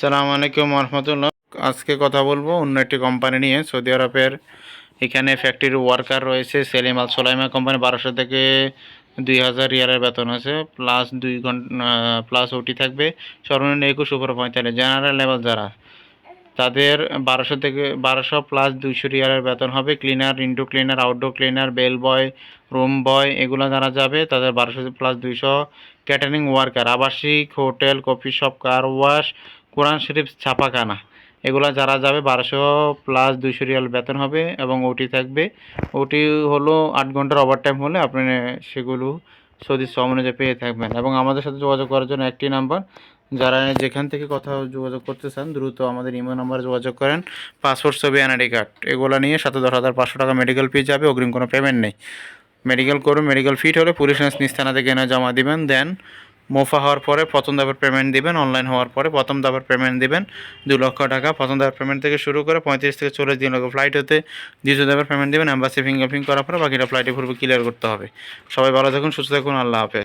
সালাম আলাইকুম রহমতুল্লাহ আজকে কথা বলব অন্য একটি কোম্পানি নিয়ে, সৌদি আরবের। এখানে ফ্যাক্টরির ওয়ার্কার রয়েছে, সেলিম আল সোলাইমা কোম্পানি বারোশো থেকে দুই হাজার ইয়ারের বেতন আছে প্লাস দুই ঘণ্টা প্লাস ওটি থাকবে। সর্বনিম্ন একুশ, উপর পঁয়তাল্লিশ। জেনারেল লেভেল যারা, তাদের বারোশো থেকে বারোশো প্লাস দুইশো রিয়ালের বেতন হবে। Cleaner indoor cleaner outdoor cleaner bell boy room boy এগুলো যারা যাবে, তাদের বারোশো প্লাস দুইশো ক্যাটারিং ওয়ার্কার আবাসিক hotel coffee shop car wash কোরআন শরীফ ছাপাখানা এগুলো যারা যাবে বারোশো প্লাস দুইশো রিয়াল বেতন হবে এবং ওটি থাকবে। ওটি হলো আট ঘণ্টার ওভার টাইম হলে আপনি সেগুলো সৌদি শ্রম অনুযায়ী পেয়ে থাকবেন। এবং আমাদের সাথে যোগাযোগ করার জন্য একটি নাম্বার। যারা যেখান থেকে কথা যোগাযোগ করতে চান, দ্রুত আমাদের ইমেল নাম্বারে যোগাযোগ করেন। পাসপোর্ট ছবি এনআইডি কার্ড, এগুলো নিয়ে সাথে দশ হাজার পাঁচশো টাকা মেডিকেল ফি যাবে, অগ্রিম কোনো পেমেন্ট নেই। মেডিকেল করুন মেডিকেল ফিট হলে পুলিশ নিজ থানা থেকে এনে জমা দিবেন, দেন মোফা হওয়ার পরে প্রথম ধাপের পেমেন্ট দিবেন অনলাইন হওয়ার পরে প্রথম ধাপের পেমেন্ট দিবেন, দু লক্ষ টাকা। প্রথম ধাপের পেমেন্ট থেকে শুরু করে পঁয়ত্রিশ থেকে চল্লিশ দিন লক্ষ ফ্লাইট হতে। দ্বিতীয় ধাপের পেমেন্ট দিবেন অ্যাম্বাসি ফিঙ্গারপ্রিন্ট করার পরে বাকিটা ফ্লাইটে পূর্বে ক্লিয়ার করতে হবে। সবাই ভালো থাকুন, সুস্থ থাকুন, আল্লাহ হাফেজ।